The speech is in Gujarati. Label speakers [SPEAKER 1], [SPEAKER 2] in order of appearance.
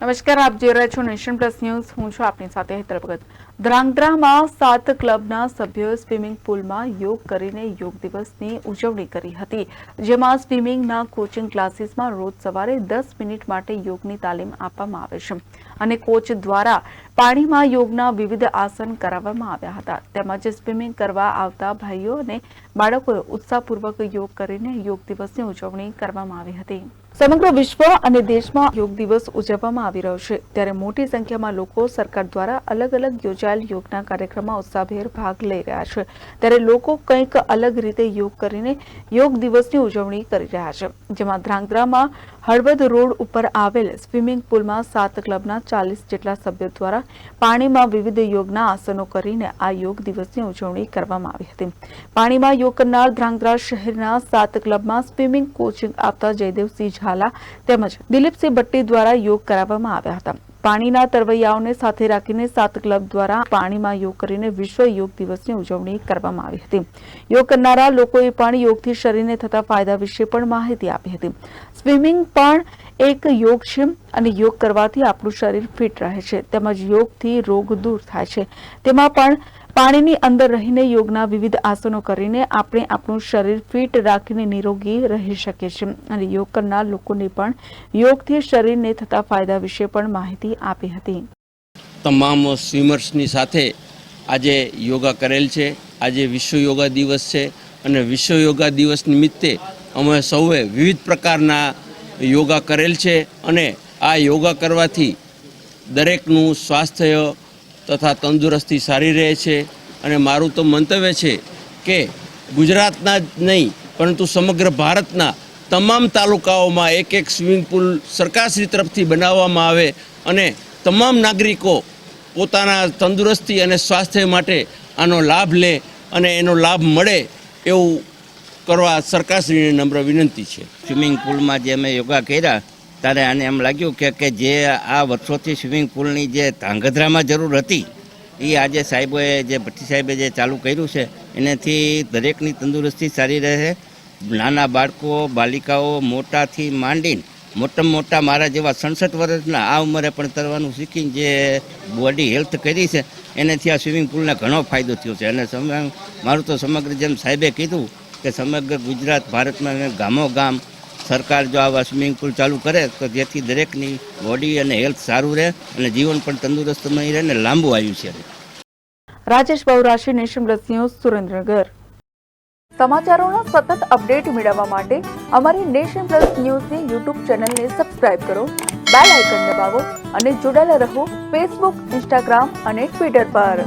[SPEAKER 1] નમસ્કાર, આપ જોઈ રહ્યા છો નેશન પ્લસ ન્યૂઝ. હું છું આપની સાથે હેતલ ભગત ધ્રાંગધ્રામાં સાત ક્લબના સભ્યોએ સ્વિમિંગ પુલમાં યોગ કરીને યોગ દિવસની ઉજવણી કરી હતી, જેમાં સ્વિમિંગના કોચિંગ ક્લાસીસમાં રોજ સવારે દસ મિનિટ માટે યોગની તાલીમ આપવામાં આવે છે. અને કોચ દ્વારા પાણીમાં યોગના વિવિધ આસન કરાવવામાં આવ્યા હતા. તેમજ સ્વિમિંગ કરવા આવતા ભાઈઓ અને બાળકોએ ઉત્સાહપૂર્વક યોગ કરીને યોગ દિવસની ઉજવણી કરવામાં આવી હતી. સમગ્ર વિશ્વ અને દેશમાં યોગ દિવસ ઉજવવામાં આવી રહ્યો છે. ત્યારે મોટી સંખ્યામાં લોકો સરકાર દ્વારા અલગ અલગ યોજાયેલ યોગના કાર્યક્રમમાં ઉત્સાહભેર ભાગ લઈ રહ્યા છે. ત્યારે લોકો કંઈક અલગ રીતે યોગ કરીને યોગ દિવસની ઉજવણી કરી રહ્યા છે. જેમાં ધ્રાંગધ્રામાં હળવદ રોડ ઉપર આવેલ સ્વિમિંગ પુલમાં સાત ક્લબના ચાલીસ જેટલા સભ્યો દ્વારા પાણીમાં વિવિધ યોગના આસનો કરીને આ યોગ દિવસની ઉજવણી કરવામાં આવી હતી. પાણીમાં યોગ કરનાર ધ્રાંગધ્રા શહેરના સાત ક્લબમાં સ્વિમિંગ કોચિંગ આપતા જયદેવસિંહ ઝાલા તેમજ દિલીપસિંહ ભટ્ટી દ્વારા યોગ કરાવવામાં આવ્યા હતા. પાણીના તરવૈયાઓને સાથે રાખીને સાત ક્લબ દ્વારા પાણીમાં યોગ કરીને વિશ્વ યોગ દિવસની ઉજવણી કરવામાં આવી હતી. યોગ કરનારા લોકોએ પણ યોગથી શરીરને થતા ફાયદા વિશે પણ માહિતી આપી હતી. સ્વિમિંગ પણ એક યોગ છે અને યોગ કરવાથી આપણું શરીર ફિટ રહે છે. તેમજ યોગથી રોગ દૂર થાય છે. તેમાં પણ પાણીની અંદર રહીને યોગના વિવિધ આસનો કરીને આપણે આપણું શરીર ફિટ રાખીને નિરોગી રહી શકીએ છીએ. અને યોગ કરનાર લોકોને પણ યોગથી શરીરને થતા ફાયદા વિશે પણ માહિતી આપી હતી.
[SPEAKER 2] તમામ સ્વિમર્સની સાથે આજે યોગા કરેલ છે. આજે વિશ્વ યોગા દિવસ છે અને વિશ્વ યોગા દિવસ નિમિત્તે અમે સૌએ વિવિધ પ્રકારના યોગા કરેલ છે. અને આ યોગા કરવાથી દરેકનું સ્વાસ્થ્ય તથા તંદુરસ્તી સારી રહે છે અને મારું તો મંતવ્ય છે કે ગુજરાતના જ નહીં, પરંતુ સમગ્ર ભારતના તમામ તાલુકાઓમાં એક એક સ્વિમિંગ પુલ સરકારશ્રી તરફથી બનાવવામાં આવે અને તમામ નાગરિકો પોતાના તંદુરસ્તી અને સ્વાસ્થ્ય માટે આનો લાભ લે અને એનો લાભ મળે એવું કરવા સરકારશ્રીને નમ્ર વિનંતી છે.
[SPEAKER 3] સ્વિમિંગ પુલમાં જે અમે યોગા કર્યા ત્યારે આને એમ લાગ્યું કે કે જે આ વર્ષોથી સ્વિમિંગ પુલની જે ધાંગધ્રામાં જરૂર હતી એ આજે સાહેબોએ જે ભટ્ટી સાહેબે જે ચાલુ કર્યું છે, એનાથી દરેકની તંદુરસ્તી સારી રહે. નાના બાળકો, બાલિકાઓ મોટાથી માંડીને મોટામાં મોટા મારા જેવા સડસઠ વર્ષના આ ઉંમરે પણ તરવાનું શીખીને જે બોડી હેલ્થ કરી છે, એનાથી આ સ્વિમિંગ પુલને ઘણો ફાયદો થયો છે. અને મારું તો સમગ્ર જેમ સાહેબે કીધું કે સમગ્ર ગુજરાત ભારતમાં ગામો ગામ સરકાર જો આવા સ્વિમિંગ પુલ ચાલુ કરે, તો જેથી દરેકની બોડી અને હેલ્થ સારું રહે અને જીવન પણ તંદુરસ્ત રહે અને લાંબુ આયુષ્ય રહે
[SPEAKER 1] Rajesh Bahurashi, Nation Plus News, Surendranagar. સમાચારોનો સતત અપડેટ મેળવવા માટે અમારી નેશન પ્લસ ન્યૂઝની યુટ્યુબ ચેનલને સબસ્ક્રાઇબ કરો, બેલ આઇકન દબાવો અને જોડાયેલા રહો ફેસબુક, ઇન્સ્ટાગ્રામ અને ટ્વિટર પર.